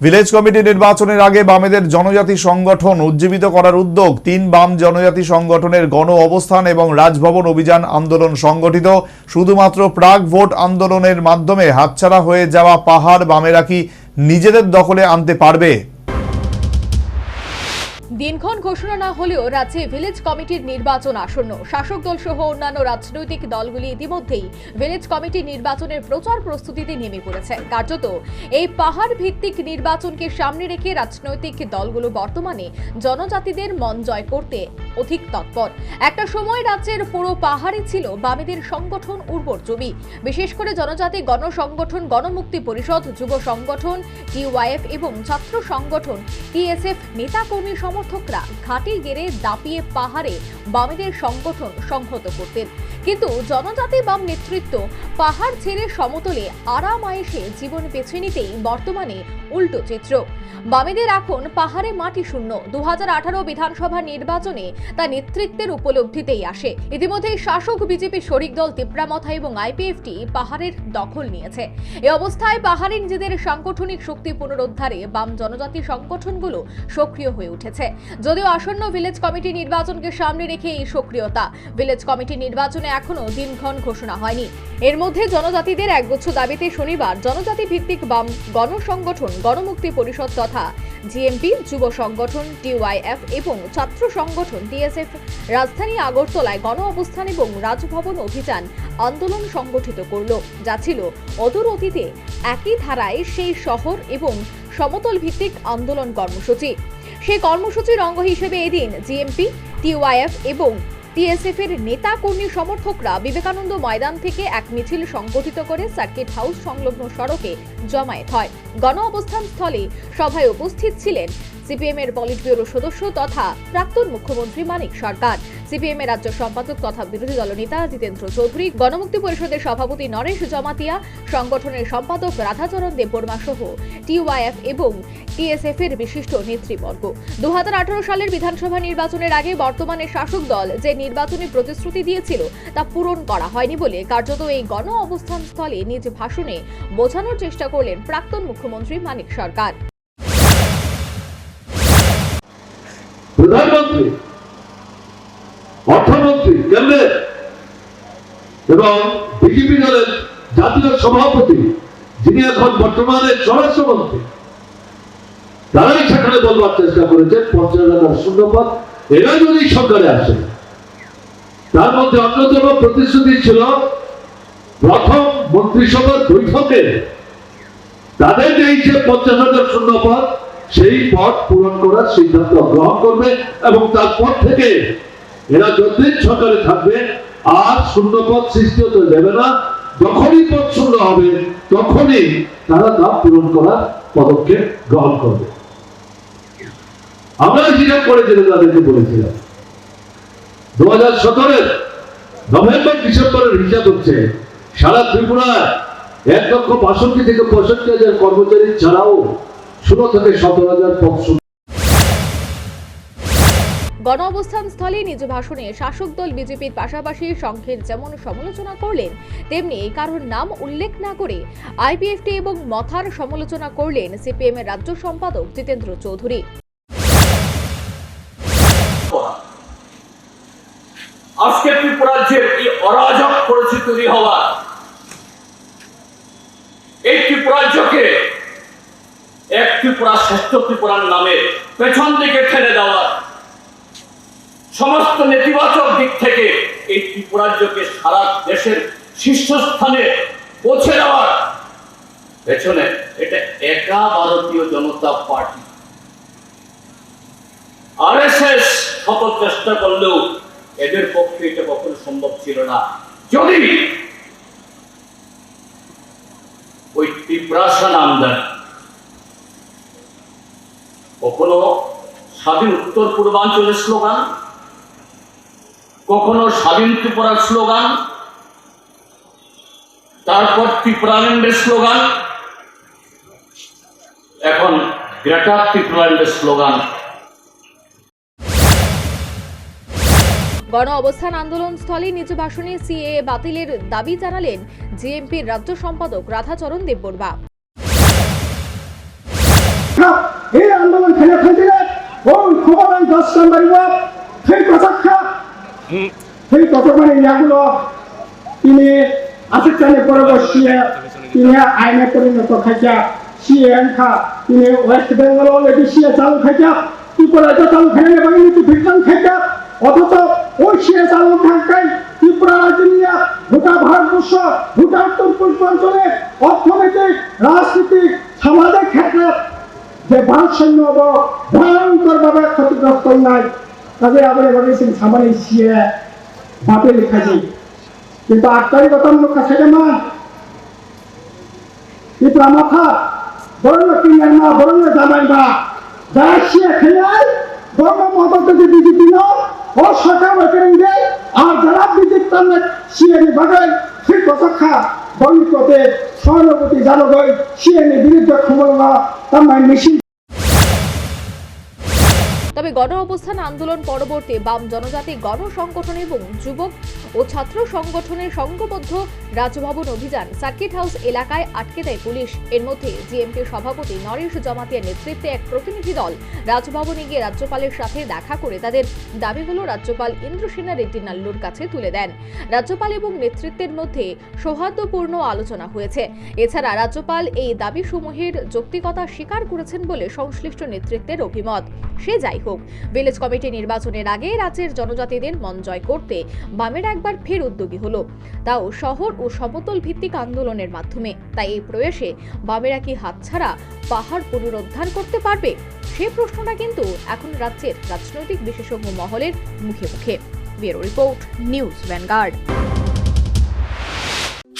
Village committee নির্বাচনের আগে বামেদের জনজাতি সংগঠন উজ্জীবিত করার উদ্যোগ তিন বাম জনজাতি সংগঠনের গণ অবস্থান এবং রাজভবন অভিযান আন্দোলন সংগঠিত। শুধুমাত্র প্রাক ভোট আন্দোলনের মাধ্যমে হাতছাড়া হয়ে যাওয়া পাহাড় বামেরা কি নিজেদের দখলে আনতে পারবে? দিনক্ষণ ঘোষণা না হলেও রাজ্যে ভিলেজ কমিটির নির্বাচন আসন্ন। শাসক দল সহ অন্যান্য রাজনৈতিক দলগুলি ইতিমধ্যেই ভিলেজ কমিটি নির্বাচনের প্রচার প্রস্তুতিতে নেমে পড়েছে। কার্যত এই পাহাড় ভিত্তিক নির্বাচনকে সামনে রেখে রাজনৈতিক দলগুলো বর্তমানে জনজাতিদের মন জয় করতে অধিক তৎপর। একটা সময় রাজ্যের পুরো পাহাড়ে ছিল বামেদের সংগঠন উর্বর জমি। বিশেষ করে জনজাতি গণসংগঠন, গণমুক্তি পরিষদ, যুব সংগঠন, টিওয়াইএফ এবং ছাত্র সংগঠন, টিএসএফ, নেতাকর্মী সমর্থকরা ঘাটে গেড়ে দাপিয়ে পাহাড়ে বামেদের সংগঠন সংহত করতেন। কিন্তু জনজাতি বাম নেতৃত্ব পাহাড় ছেড়ে সমতলে আরাম আয়েসে জীবন বেছে নিতেই বর্তমানে উল্টো চিত্র। বামেদের এখন পাহাড়ে মাটি শূন্য। দু বিধানসভা নির্বাচনে তা নেতৃত্বের উপলব্ধিতেই আসে। ইতিমধ্যেই শাসক বিজেপি শরিক দল তিপ্রামথা এবং আইপিএফটি পাহাড়ের দখল নিয়েছে। এ অবস্থায় পাহাড়ে নিজেদের সাংগঠনিক শক্তি পুনরুদ্ধারে বাম জনজাতি সংগঠনগুলো সক্রিয় হয়ে উঠেছে। যদিও আসন্ন ভিলেজ কমিটি নির্বাচনকে সামনে রেখে এই সক্রিয়তা। ভিলেজ কমিটি নির্বাচনে এখনও দিনক্ষণ ঘোষণা হয়নি। এর মধ্যে জনজাতিদের একগুচ্ছ দাবিতে শনিবার জনজাতি ভিত্তিক বাম গণসংগঠন, গণমুক্তি পরিষদ তথা জিএমপি যুব সংগঠন টিওয়াইএফ এবং ছাত্র সংগঠন, ডিএসএফ রাজধানী আগরতলায় গণ অবস্থান এবং রাজভবন অভিযান আন্দোলন সংগঠিত করল। যা ছিল অদূর অতীতে একই ধারায় সেই শহর এবং সমতল ভিত্তিক আন্দোলন কর্মসূচি। সেই কর্মসূচির অঙ্গ হিসেবে এদিন জিএমপি টিওয়াইএফ এবং টিএসএফ এর নেতা কর্মী সমর্থকরা বিবেকানন্দ ময়দান থেকে এক মিছিল সংগঠিত করে সার্কিট হাউস সংলগ্ন সড়কে জমায়েত হয়। গণ অবস্থান স্থলে সভায় উপস্থিত ছিলেন সিপিএম এর পলিট ব্যুরো সদস্য তথা প্রাক্তন মুখ্যমন্ত্রী মানিক সরকার। সিপিএম এর রাজ্য সম্পাদক তথা বিরোধী দলনেতা জিতেন্দ্র চৌধুরী, গণমুক্তি পরিষদের সভাপতি নরেশ জমাতিয়া, সংগঠনের সম্পাদক রাধাচরণ দেববর্মা সহ টিওয়াইএফ এবং টিএসএফ এর বিশিষ্ট নেতৃবর্গ। দু হাজার আঠারো সালের বিধানসভা নির্বাচনের আগে বর্তমানে শাসক দল যে নির্বাচনী প্রতিশ্রুতি দিয়েছিল তা পূরণ করা হয়নি বলে কার্যত এই গণ অবস্থান স্থলে নিজ ভাষণে বোঝানোর চেষ্টা করলেন প্রাক্তন মুখ্যমন্ত্রী মানিক সরকার। প্রধানমন্ত্রী অর্থমন্ত্রী কেন্দ্রের এবং বিজেপি দলের জাতীয় সভাপতি, যিনি এখন বর্তমানে স্বরাষ্ট্রমন্ত্রী, তারাই সেখানে বলবার চেষ্টা করেছেন পঞ্চাশ হাজার শূন্যপদ, এরা যদি সরকারে আসে, তার মধ্যে অন্যতম প্রতিশ্রুতি ছিল প্রথম মন্ত্রিসভার বৈঠকে তাদের যে পঞ্চাশ হাজার শূন্য পদ সেই পথ পূরণ করার সিদ্ধান্ত গ্রহণ করবে এবং তারপর থেকে এরা যতদিন সরকারে থাকবে, আর শূন্য পদ সৃষ্টি হতে দেবে না। যখনই পদ শূন্য হবে, তখনই তারা তা পূরণ করার পদক্ষেপ গ্রহণ করবে। আমরা হিসাব করেছিলাম তাদেরকে বলেছিলাম। দু হাজার সতেরোর নভেম্বর, ডিসেম্বরের হিসাব হচ্ছে, সারা ত্রিপুরায় এক লক্ষ বাষট্টি থেকে পঁয়ষট্টি হাজার কর্মচারী ছাড়াও ষোলো থেকে সতেরো হাজার শূন্য গণ অবস্থান স্থলে নিজ ভাষণে শাসক দল বিজেপির পাশাপাশি সংঘের যেমন সমালোচনা করলেন তেমনি কারোর নাম উল্লেখ না করে আইপিএফটি এবং মথার সমালোচনা করলেন সিপিএম এর রাজ্য সম্পাদক জিতেন্দ্র চৌধুরী। আজকে ত্রিপুরাজ্যের এই অরাজক পরিস্থিতি তৈরি হওয়া এই ত্রিপুরাজ্যকে ত্রিপুরা শ্রেষ্ঠ ত্রিপুরার নামে পেছন দিকে ঠেলে দেওয়া। সমস্ত নেতিবাচক দিক থেকে এই ত্রিপুরাজ্যকে সারা দেশের শীর্ষস্থানে পৌঁছে দেওয়ার পেছনে এটা একা ভারতীয় জনতা পার্টি। আরএসএস শত চেষ্টা করলেও এদের পক্ষে এটা কখনো সম্ভব ছিল না। যদি ওই ত্রিপ্রাসা নামদার কখনো স্বাধীন উত্তর পূর্বাঞ্চলের স্লোগান, কখনো স্বাধীন ত্রিপুরার স্লোগান, তারপর ত্রিপুরাল্যান্ডের স্লোগান, এখন গ্রেটার ত্রিপুরাল্যান্ডের স্লোগান। গণ অবস্থান আন্দোলন স্থলে নিজ ভাষণে সিএ বাতিলের দাবি জানালেন জিএমপির রাজ্য সম্পাদক রাধাচরণ দেববর্মা। দশ নম্বর সেই কথা সেই কত ইয়াগুলো তিনি আসিস্ট্যান্টে পরে বসিয়ে তিনি আইনে পরিণত খাইছা সিএ খা। তিনি ওয়েস্ট বেঙ্গল অলরেডি সিএ চালু খাইছা ত্রিপুরা রাজ্য নিয়ে গোটা ভারতবর্ষ গোটা উত্তর পূর্বাঞ্চলে অর্থনৈতিক রাজনীতিক সামাজিক ক্ষেত্রে যে ভারসাম্য ভয়ঙ্কর ভাবে ক্ষতিগ্রস্ত নাই। তাদের আবার বলেছেন সামান্য সিএ বাপে লেখা যায় কিন্তু আটটারি কথা লোক কাছে মান কিন্তু আমার থা বরং কিনার মা বরং জামাই মা যারা সিএ খেলায় মদত যদি বিজেপি ন, ও সরকার আর যারা বিজেপি বাগায় সেই কথা খা বলিকতে সহানুভূতি জানগই সিএ বিরুদ্ধে ক্ষমতা তার মানে মেশিন তবে গণ অবস্থান আন্দোলন পরবর্তী বাম জনজাতি গণ সংগঠন এবং যুবক ও ছাত্র সংগঠনের সংঘবদ্ধ রাজভবন অভিযান সার্কিট হাউস এলাকায় আটকে দেয় পুলিশ। এর মধ্যে জিএমপি সভাপতি নরেশ জমাতিয়ার নেতৃত্বে এক প্রতিনিধি দল রাজভবনে গিয়ে রাজ্যপালের সাথে দেখা করে তাদের দাবিগুলো রাজ্যপাল ইন্দ্রসেনা রেড্ডি নাল্লুর কাছে তুলে দেন। রাজ্যপাল এবং নেতৃত্বের মধ্যে সৌহার্দ্যপূর্ণ আলোচনা হয়েছে। এছাড়া রাজ্যপাল এই দাবিসমূহের যৌক্তিকতা স্বীকার করেছেন বলে সংশ্লিষ্ট নেতৃত্বের অভিমত। সে যাই ভিলেজ কমিটি নির্বাচনের আগে রাজ্যের জনজাতিদের মন জয় করতে বামের একবার ফের উদ্যোগী হলো। তাও শহর ও সমতল ভিত্তিক আন্দোলনের মাধ্যমে। তাই এই প্রয়াসে বামেরা কি হাতছাড়া পাহাড় পুনরুদ্ধার করতে পারবে? সে প্রশ্নটা কিন্তু এখন রাজ্যের রাজনৈতিক বিশেষজ্ঞ মহলের মুখে মুখে। Bureau report, news vanguard.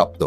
স্বীকৃতিপ্রাপ্ত